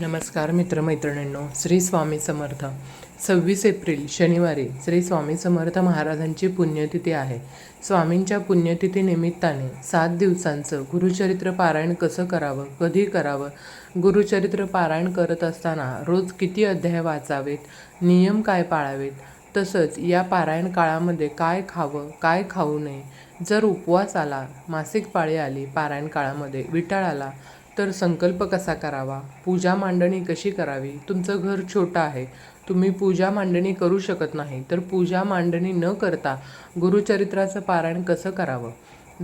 नमस्कार मित्रमैत्रिणींनो. श्री स्वामी समर्थ. सव्वीस एप्रिल शनिवारी श्री स्वामी समर्थ महाराजांची पुण्यतिथी आहे. स्वामींच्या पुण्यतिथी निमित्ताने सात दिवसांचं गुरुचरित्र पारायण कसं करावं कधी करावं गुरुचरित्र पारायण करत असताना रोज किती अध्याय वाचावेत नियम काय पाळावेत तसंच या पारायण काळामध्ये काय खावं काय खाऊ नये जर उपवास आला मासिक पाळी आली पारायण काळामध्ये विटाळ आला तर संकल्प कसा करावा? पूजा मांडणी कशी करावी? तुमचं घर छोटं आहे. तुम्ही पूजा मांडणी करू शकत नाही. तर पूजा मांडणी न करता गुरुचरित्राचं पारायण कसं करावं?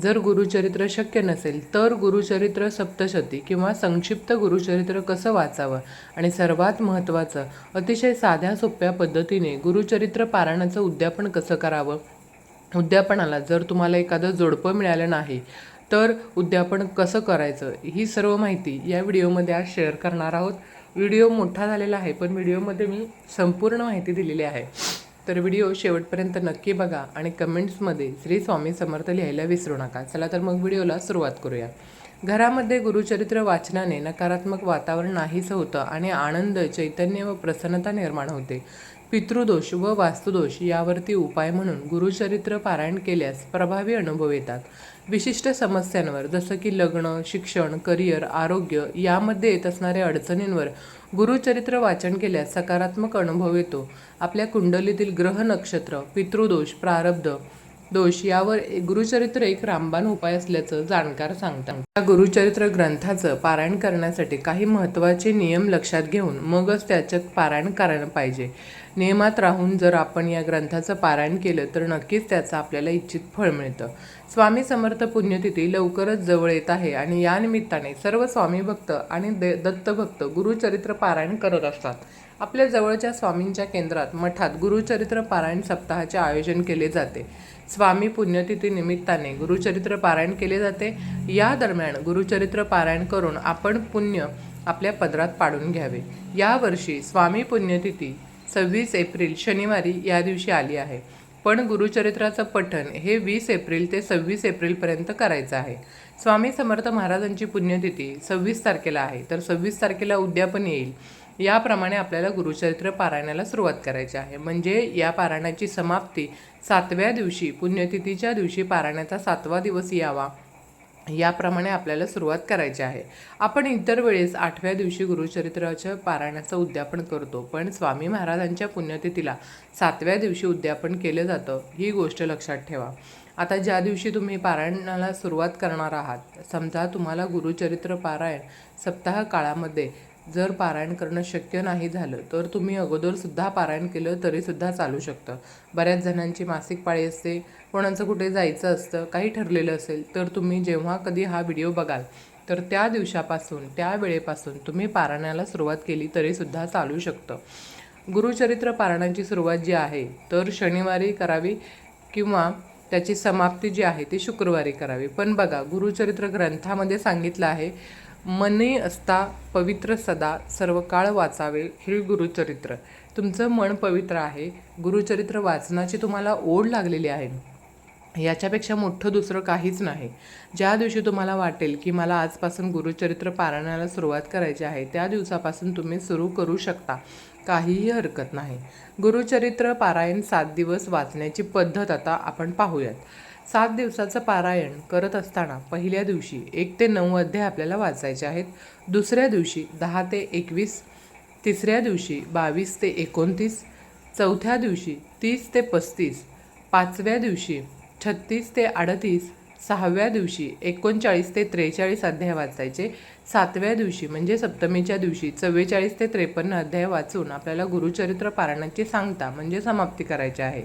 जर गुरुचरित्र शक्य नसेल तर गुरुचरित्र सप्तशती किंवा संक्षिप्त गुरुचरित्र कसं वाचावं? आणि सर्वात महत्त्वाचं अतिशय साध्या सोप्या पद्धतीने गुरुचरित्र पारायणाचं उद्यापन कसं करावं? उद्यापनाला जर तुम्हाला एखादं जोडपं मिळालं नाही तर उद्यापन कसं करायचं ही सर्व माहिती या व्हिडिओमध्ये आज शेअर करणार आहोत. व्हिडिओ मोठा झालेला आहे पण व्हिडिओमध्ये मी संपूर्ण माहिती दिलेली आहे. तर व्हिडिओ शेवटपर्यंत नक्की बघा आणि कमेंट्समध्ये श्री स्वामी समर्थ लिहायला विसरू नका. चला तर मग व्हिडिओला सुरुवात करूया. घरामध्ये गुरुचरित्र वाचनाने नकारात्मक वातावरण नाहीसं होतं आणि आनंद चैतन्य व प्रसन्नता निर्माण होते. पितृदोष व वास्तुदोष यावरती उपाय म्हणून गुरुचरित्र पारायण केल्यास प्रभावी अनुभव येतात. विशिष्ट समस्यांवर जसं की लग्न शिक्षण करिअर आरोग्य यामध्ये येत असणाऱ्या अडचणींवर गुरुचरित्र वाचन केल्यास सकारात्मक अनुभव येतो. आपल्या कुंडलीतील ग्रह नक्षत्र पितृदोष प्रारब्ध दोष यावर गुरुचरित्र एक रामबाण उपाय असल्याचं जाणकार सांगतात. या गुरुचरित्र ग्रंथाचं पारायण करण्यासाठी काही महत्त्वाचे नियम लक्षात घेऊन मगच त्याच्यात पारायण करायला पाहिजे. नियमात राहून जर आपण या ग्रंथाचं पारायण केलं तर नक्कीच त्याचं आपल्याला इच्छित फळ मिळतं. स्वामी समर्थ पुण्यतिथी लवकरच जवळ येत आहे आणि या निमित्ताने सर्व स्वामी भक्त आणि दे दत्तभक्त गुरुचरित्र पारायण करत असतात. आपल्या जवळच्या स्वामींच्या केंद्रात मठात गुरुचरित्र पारायण सप्ताहाचे आयोजन केले जाते. स्वामी पुण्यतिथी निमित्ताने गुरुचरित्र पारायण केले जाते. या दरम्यान गुरुचरित्र पारायण करून आपण पुण्य आपल्या पदरात पाडून घ्यावे. यावर्षी स्वामी पुण्यतिथी सव्वीस एप्रिल शनिवारी या दिवशी आली आहे. पण गुरुचरित्राचं पठण हे वीस एप्रिल ते सव्वीस एप्रिलपर्यंत करायचं आहे. स्वामी समर्थ महाराजांची पुण्यतिथी सव्वीस तारखेला आहे. तर सव्वीस तारखेला उद्यापन येईल. याप्रमाणे आपल्याला गुरुचरित्र पारायणाला सुरुवात करायची आहे. म्हणजे या पारायणाची समाप्ती सातव्या दिवशी पुण्यतिथीच्या दिवशी पारायणाचा सातवा दिवस यावा. याप्रमाणे आपल्याला सुरुवात करायची आहे. आपण इतर वेळेस आठव्या दिवशी गुरुचरित्राच्या पारायणाचं उद्यापन करतो पण स्वामी महाराजांच्या पुण्यतिथीला सातव्या दिवशी उद्यापन केलं जातं ही गोष्ट लक्षात ठेवा. आता ज्या दिवशी तुम्ही पारायणाला सुरुवात करणार आहात समजा तुम्हाला गुरुचरित्र पारायण सप्ताह काळामध्ये जर पारायण करणं शक्य नाही झालं तर तुम्ही अगोदरसुद्धा पारायण केलं तरीसुद्धा चालू शकतं. बऱ्याच जणांची मासिक पाळी असते कोणाचं कुठे जायचं असतं काही ठरलेलं असेल तर तुम्ही जेव्हा कधी हा व्हिडिओ बघाल तर त्या दिवसापासून त्या वेळेपासून तुम्ही पारायणाला सुरुवात केली तरीसुद्धा चालू शकतं. गुरुचरित्र पारायणाची सुरुवात जी आहे तर शनिवारी करावी किंवा त्याची समाप्ती जी आहे ती शुक्रवारी करावी. पण बघा गुरुचरित्र ग्रंथामध्ये सांगितलं आहे मने असता पवित्र सदा सर्व काळ वाचावे हे गुरुचरित्र. तुमचं मन पवित्र आहे गुरुचरित्र वाचनाची तुम्हाला ओढ लागलेली आहे. याच्यापेक्षा मोठं दुसरं काहीच नाही. ज्या दिवशी तुम्हाला वाटेल की मला आजपासून गुरुचरित्र पारायणाला सुरुवात करायची आहे त्या दिवसापासून तुम्ही सुरू करू शकता. काहीही हरकत नाही. गुरुचरित्र पारायण सात दिवस वाचण्याची पद्धत आता आपण पाहूयात. सात दिवसाचं पारायण करत असताना पहिल्या दिवशी एक ते नऊ अध्याय आपल्याला वाचायचे आहेत. दुसऱ्या दिवशी दहा ते एकवीस तिसऱ्या दिवशी बावीस ते एकोणतीस चौथ्या दिवशी तीस ते पस्तीस पाचव्या दिवशी छत्तीस ते अडतीस सहाव्या दिवशी एकोणचाळीस ते त्रेचाळीस अध्याय वाचायचे. सातव्या दिवशी म्हणजे सप्तमीच्या दिवशी चव्वेचाळीस ते त्रेपन्न अध्याय वाचून आपल्याला गुरुचरित्र पारायणाची सांगता म्हणजे समाप्ती करायची आहे.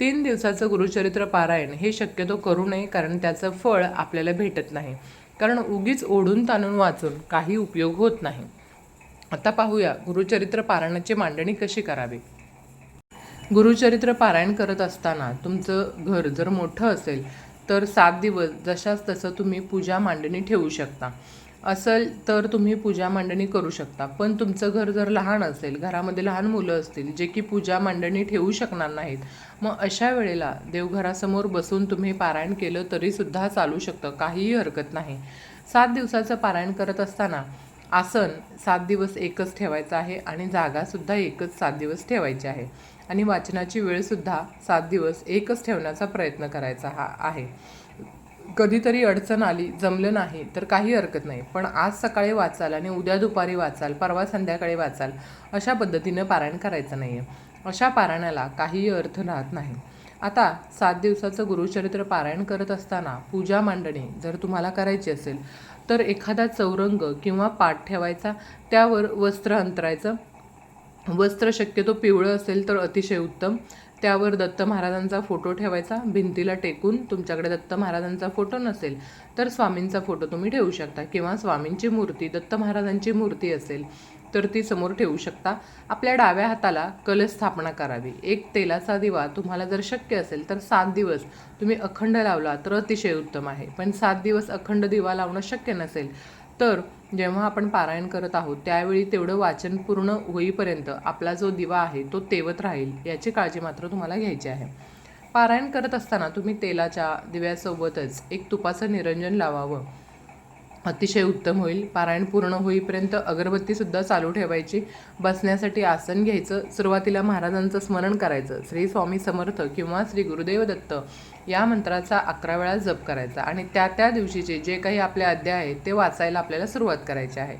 तीन दिवसाचं गुरुचरित्र पारायण हे शक्यतो करू नये कारण त्याचं फळ आपल्याला भेटत नाही. कारण उगीच ओढून ताणून वाचून काही उपयोग होत नाही. आता पाहूया गुरुचरित्र पारायणाची मांडणी कशी करावी? गुरुचरित्र पारायण करत असताना तुमचं घर जर मोठं असेल तर सात दिवस जशाच तसं तुम्ही पूजा मांडणी ठेवू शकता. असेल तर तुम्ही पूजा मांडणी करू शकता. पण तुमचं घर जर लहान असेल घरामध्ये लहान मुलं असतील जे की पूजा मांडणी ठेवू शकणार नाहीत मग अशा वेळेला देवघरासमोर बसून तुम्ही पारायण केलं तरीसुद्धा चालू शकतं काहीही हरकत नाही. सात दिवसाचं पारायण करत असताना आसन सात दिवस एकच ठेवायचं आहे आणि जागासुद्धा एकच सात दिवस ठेवायची आहे. आणि वाचनाची वेळसुद्धा सात दिवस एकच ठेवण्याचा प्रयत्न करायचा हा आहे. कधीतरी अडचण आली जमलं नाही तर काही हरकत नाही. पण आज सकाळी वाचाल आणि उद्या दुपारी वाचाल परवा संध्याकाळी वाचाल अशा पद्धतीनं पारायण करायचं नाही आहे अशा पारायणाला काहीही अर्थ राहत नाही. आता सात दिवसाचं गुरुचरित्र पारायण करत असताना पूजा मांडणी जर तुम्हाला करायची असेल तर एखादा चौरंग किंवा पाठ ठेवायचा त्यावर वस्त्र अंतरायचं. वस्त्र शक्यतो पिवळं असेल तर अतिशय उत्तम. त्यावर दत्त महाराजांचा फोटो ठेवायचा. भिंतीला टेकून तुमच्याकडे दत्त महाराजांचा फोटो नसेल तर स्वामींचा फोटो तुम्ही ठेवू शकता किंवा स्वामींची मूर्ती दत्त महाराजांची मूर्ती असेल तर ती समोर ठेवू शकता. आपल्या डाव्या हाताला कलश स्थापना करावी. एक तेलाचा दिवा तुम्हाला जर शक्य असेल तर सात दिवस तुम्ही अखंड लावला तर अतिशय उत्तम आहे. पण सात दिवस अखंड दिवा लावणं शक्य नसेल तर जेव्हा आपण पारायण करत आहोत त्यावेळी तेवढं वाचन पूर्ण होईपर्यंत आपला जो दिवा आहे तो तेवत राहील याची काळजी मात्र तुम्हाला घ्यायची आहे. पारायण करत असताना तुम्ही तेलाच्या दिव्यासोबतच एक तुपाचं निरंजन लावावं. अतिशय उत्तम होईल. पारायण पूर्ण होईपर्यंत अगरबत्तीसुद्धा चालू ठेवायची. बसण्यासाठी आसन घ्यायचं. सुरुवातीला महाराजांचं स्मरण करायचं. श्री स्वामी समर्थ किंवा श्री गुरुदेव दत्त या मंत्राचा अकरा वेळा जप करायचा. आणि त्या त्या दिवशीचे जे काही आपले अध्याय आहेत ते वाचायला आपल्याला सुरुवात करायची आहे.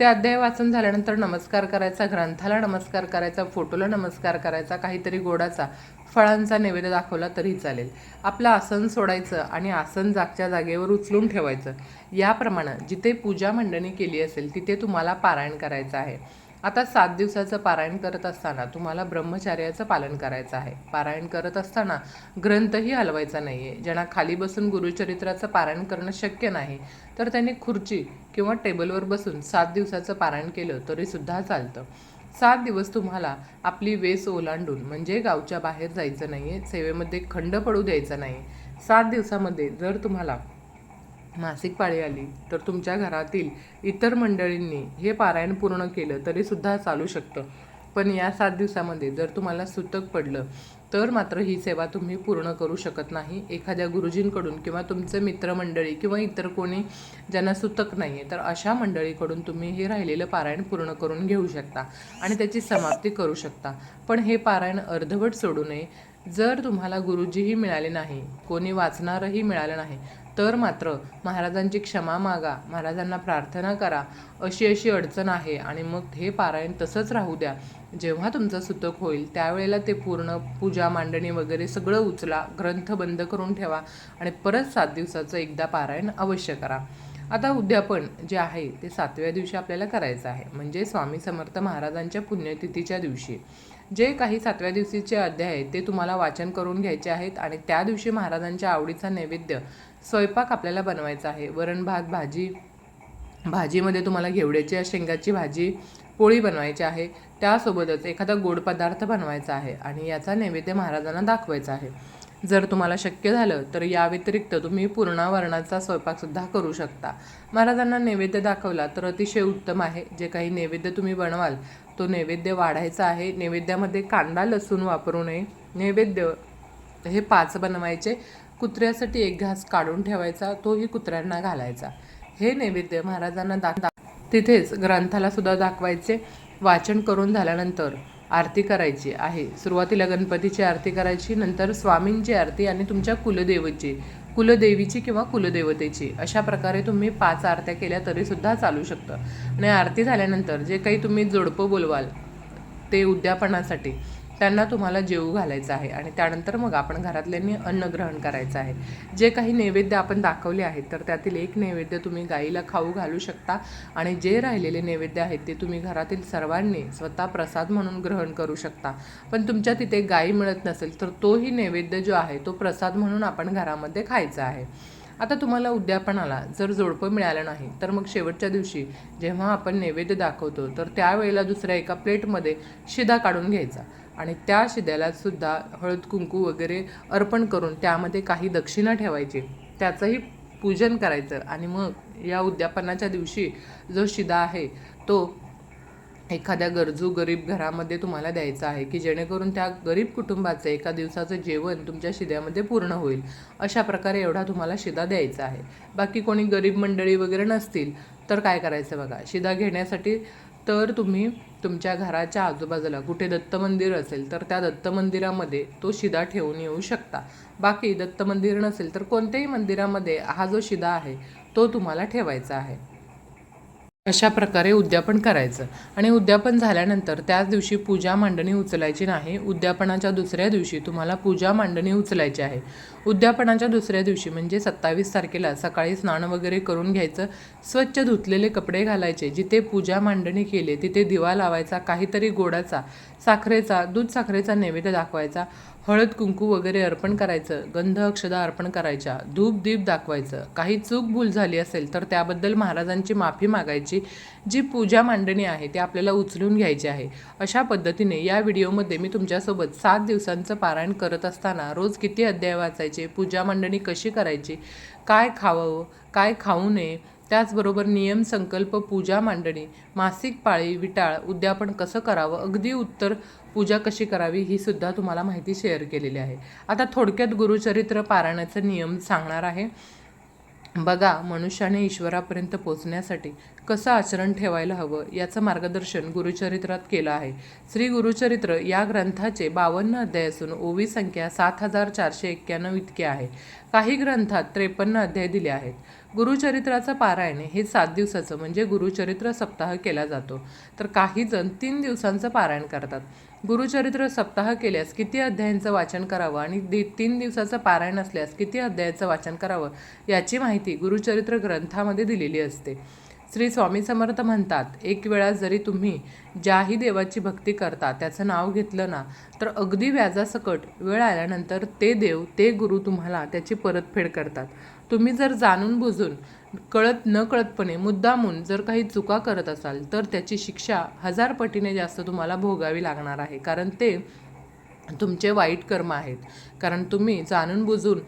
ते अध्याय वाचन झाल्यानंतर नमस्कार करायचा ग्रंथाला नमस्कार करायचा फोटोला नमस्कार करायचा काहीतरी गोडाचा फळांचा नैवेद्य दाखवला तरी चालेल. आपलं आसन सोडायचं आणि आसन जागच्या जागेवर उचलून ठेवायचं. याप्रमाणे जिथे पूजा मंडणी केली असेल तिथे तुम्हाला पारायण करायचं आहे. आता सात दिवसाचं पारायण करत असताना तुम्हाला ब्रह्मचार्याचं पालन करायचं आहे. पारायण करत असताना ग्रंथही हलवायचा नाही आहे ज्यांना खाली बसून गुरुचरित्राचं पारायण करणं शक्य नाही तर त्यांनी खुर्ची किंवा टेबलवर बसून सात दिवसाचं पारायण केलं तरीसुद्धा चालतं. सात दिवस तुम्हाला आपली वेस ओलांडून म्हणजे गावच्या बाहेर जायचं नाही आहे सेवेमध्ये खंड पडू द्यायचा नाही. सात दिवसामध्ये जर तुम्हाला मासिक पाळी आली तर तुमच्या घरातील इतर मंडळींनी हे पारायण पूर्ण केलं तरीसुद्धा चालू शकतं. पण या सात दिवसामध्ये जर तुम्हाला सुतक पडलं तर मात्र ही सेवा तुम्ही पूर्ण करू शकत नाही. एखाद्या गुरुजींकडून किंवा तुमचे मित्रमंडळी किंवा इतर कोणी ज्यांना सुतक नाही आहे तर अशा मंडळीकडून तुम्ही हे राहिलेलं पारायण पूर्ण करून घेऊ शकता आणि त्याची समाप्ती करू शकता. पण हे पारायण अर्धवट सोडू नये. जर तुम्हाला गुरुजीही मिळाले नाही कोणी वाचणारही मिळालं नाही तर मात्र महाराजांची क्षमा मागा महाराजांना प्रार्थना करा अशी अशी अडचण आहे आणि मग हे पारायण तसंच राहू द्या. जेव्हा तुमचं सुतक होईल त्यावेळेला ते पूर्ण पूजा मांडणी वगैरे सगळं उचला ग्रंथ बंद करून ठेवा आणि परत सात दिवसाचं एकदा पारायण अवश्य करा. आता उद्यापन जे आहे ते सातव्या दिवशी आपल्याला करायचं आहे. म्हणजे स्वामी समर्थ महाराजांच्या पुण्यतिथीच्या दिवशी. जे काही सातव्या दिवशीचे अध्याय आहेत ते तुम्हाला वाचन करून घ्यायचे आहेत आणि त्या दिवशी महाराजांच्या आवडीचा नैवेद्य स्वयंपाक आपल्याला बनवायचा आहे. वरण भात भाजी भाजीमध्ये तुम्हाला घेवड्याची शेंगाची भाजी पोळी बनवायची आहे. त्यासोबतच एखादा गोड पदार्थ बनवायचा आहे आणि याचा नैवेद्य महाराजांना दाखवायचा आहे. जर तुम्हाला शक्य झालं तर या व्यतिरिक्त तुम्ही पूर्णावरणाचा स्वयंपाकसुद्धा करू शकता. महाराजांना नैवेद्य दाखवला तर अतिशय उत्तम आहे. जे काही नैवेद्य तुम्ही बनवाल तो नैवेद्य वाढायचा आहे. नैवेद्यामध्ये कांदा लसूण वापरू नये. नैवेद्य हे पाच बनवायचे. कुत्र्यासाठी एक घास काढून ठेवायचा तोही कुत्र्यांना घालायचा. हे नैवेद्य महाराजांना दा तिथेच ग्रंथाला सुद्धा दाखवायचे. वाचन करून झाल्यानंतर आरती करायची आहे. सुरुवातीला गणपतीची आरती करायची नंतर स्वामींची आरती आणि तुमच्या कुलदेवची कुलदेवीची किंवा कुलदेवतेची. अशा प्रकारे तुम्ही पाच आरत्या केल्या तरीसुद्धा चालू शकतं. आणि आरती झाल्यानंतर जे काही तुम्ही जोडपं बोलवाल ते उद्यापनासाठी. त्यांना तुम्हाला जेवू घालायचं आहे. आणि त्यानंतर मग आपण घरातल्यांनी अन्न ग्रहण करायचं आहे. जे काही नैवेद्य आपण दाखवले आहेत तर त्यातील एक नैवेद्य तुम्ही गाईला खाऊ घालू शकता. आणि जे राहिलेले नैवेद्य आहेत ते तुम्ही घरातील सर्वांनी स्वतः प्रसाद म्हणून ग्रहण करू शकता. पण तुमच्या तिथे गाई मिळत नसेल तर तोही नैवेद्य जो आहे तो प्रसाद म्हणून आपण घरामध्ये खायचा आहे. आता तुम्हाला उद्यापनाला जर जोडपं मिळालं नाही तर मग शेवटच्या दिवशी जेव्हा आपण नैवेद्य दाखवतो तर त्यावेळेला दुसऱ्या एका प्लेटमध्ये शिदा काढून घ्यायचा. आणि त्या शिद्याला सुद्धा हळद कुंकू वगैरे अर्पण करून त्यामध्ये काही दक्षिणा ठेवायची. त्याचंही पूजन करायचं. आणि मग या उद्यापनाच्या दिवशी जो शिदा आहे तो एखाद्या गरजू गरीब घरामध्ये तुम्हाला द्यायचा आहे की जेणेकरून त्या गरीब कुटुंबाचं एका दिवसाचं जेवण तुमच्या शिद्यामध्ये पूर्ण होईल. अशा प्रकारे एवढा तुम्हाला शिदा द्यायचा आहे. बाकी कोणी गरीब मंडळी वगैरे नसतील तर काय करायचं बघा? शिदा घेण्यासाठी तर तुम्ही तुमच्या घराच्या आजूबाजूला कुठे दत्त मंदिर असेल तर त्या दत्त मंदिरामध्ये तो शिदा ठेवून येऊ शकता. बाकी दत्त मंदिर नसेल तर कोणत्याही मंदिरामध्ये हा जो शिदा आहे तो तुम्हाला ठेवायचा आहे. अशा प्रकारे उद्यापन करायचं. आणि उद्यापन झाल्यानंतर त्याच दिवशी पूजा मांडणी उचलायची नाही. उद्यापनाच्या दुसऱ्या दिवशी तुम्हाला पूजा मांडणी उचलायची आहे. उद्यापनाच्या दुसऱ्या दिवशी म्हणजे सत्तावीस तारखेला सकाळी स्नान वगैरे करून घ्यायचं. स्वच्छ धुतलेले कपडे घालायचे. जिथे पूजा मांडणी केली तिथे दिवा लावायचा काहीतरी गोडाचा. साखरेचा दूध साखरेचा नैवेद्य दाखवायचा हळद कुंकू वगैरे अर्पण करायचं गंध अक्षदा अर्पण करायच्या धूप दीप दाखवायचं. काही चूक भूल झाली असेल तर त्याबद्दल महाराजांची माफी मागायची. जी पूजा मांडणी आहे ती आपल्याला उचलून घ्यायची आहे. अशा पद्धतीने या व्हिडिओमध्ये मी तुमच्यासोबत सात दिवसांचं पारायण करत असताना रोज किती अध्याय वाचायचे पूजा मांडणी कशी करायची काय खावं काय खाऊ नये त्याचबरोबर नियम संकल्प पूजा मांडणी मासिक पाळी विटाळ उद्यापन कसं करावं अगदी उत्तर पूजा कशी करावी ही सुद्धा तुम्हाला माहिती शेअर केलेली आहे. आता थोडक्यात गुरुचरित्र पारायणाचा नियम सांगणार आहे. बघा मनुष्याने ईश्वरापर्यंत पोचण्यासाठी कसं आचरण ठेवायला हवं याचं मार्गदर्शन गुरुचरित्रात केलं आहे. श्री गुरुचरित्र या ग्रंथाचे बावन्न अध्याय असून ओवी संख्या सात हजार चारशे एक्क्याण्णव इतके आहे. काही ग्रंथात त्रेपन्न अध्याय दिले आहेत. गुरुचरित्राचं पारायण हे सात दिवसाचं म्हणजे गुरुचरित्र सप्ताह केला जातो. तर काही जण तीन दिवसांचं पारायण करतात. गुरुचरित्र सप्ताह केल्यास किती अध्यायांचं वाचन करावं आणि दि तीन दिवसाचं पारायण असल्यास किती अध्यायाचं वाचन करावं याची माहिती गुरुचरित्र ग्रंथामध्ये दिलेली असते. श्री स्वामी समर्थ म्हणतात एक वेळा जरी तुम्ही ज्याही देवाची भक्ती करता त्याचं नाव घेतलं ना तर अगदी व्याजासकट वेळ आल्यानंतर ते देव ते गुरु तुम्हाला त्याची परतफेड करतात. तुम्ही जर जाणून बुजून कळत न कळतपणे मुद्दामून जर काही चुका करत असाल तर त्याची शिक्षा हजार पटीने जास्त तुम्हाला भोगावी लागणार आहे. कारण ते तुमचे वाईट कर्म आहेत. कारण तुम्ही जाणून बुजून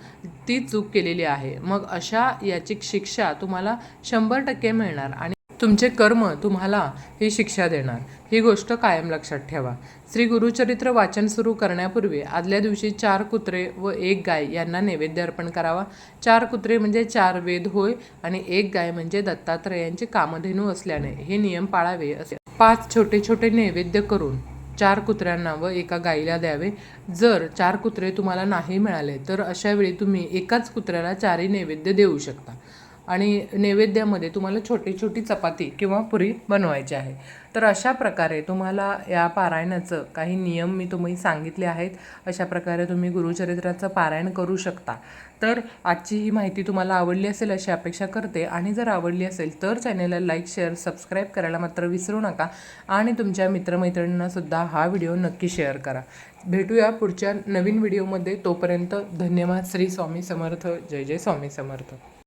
ती चूक केलेली आहे. मग अशा याची शिक्षा तुम्हाला शंभर टक्के मिळणार आणि तुमचे कर्म तुम्हाला ही शिक्षा देणार. ही गोष्ट कायम लक्षात ठेवा. श्री गुरुचरित्र वाचन सुरू करण्यापूर्वी आदल्या दिवशी चार कुत्रे व एक गाय यांना नैवेद्य अर्पण करावा. चार कुत्रे म्हणजे चार वेद होय आणि एक गाय म्हणजे दत्तात्रयांचे कामधेनू असल्याने हे नियम पाळावे असे. पाच छोटे छोटे नैवेद्य करून चार कुत्र्यांना व एका गाईला द्यावे. जर चार कुत्रे तुम्हाला नाही मिळाले तर अशा वेळी तुम्ही एकाच कुत्र्याला चारही नैवेद्य देऊ शकता. आणि नैवेद्यामध्ये तुम्हाला छोटी छोटी चपाती किंवा पुरी बनवायची आहे. तर अशा प्रकारे तुम्हाला या पारायणाचं काही नियम मी तुम्ही सांगितले आहेत अशा प्रकारे तुम्ही गुरुचरित्राचं पारायण करू शकता. तर आजची ही माहिती तुम्हाला आवडली असेल अशी अपेक्षा करते आणि जर आवडली असेल तर चॅनेलला लाईक शेअर सबस्क्राईब करायला मात्र विसरू नका आणि तुमच्या मित्रमैत्रिणींनासुद्धा हा व्हिडिओ नक्की शेअर करा. भेटूया पुढच्या नवीन व्हिडिओमध्ये. तोपर्यंत धन्यवाद. श्री स्वामी समर्थ. जय जय स्वामी समर्थ.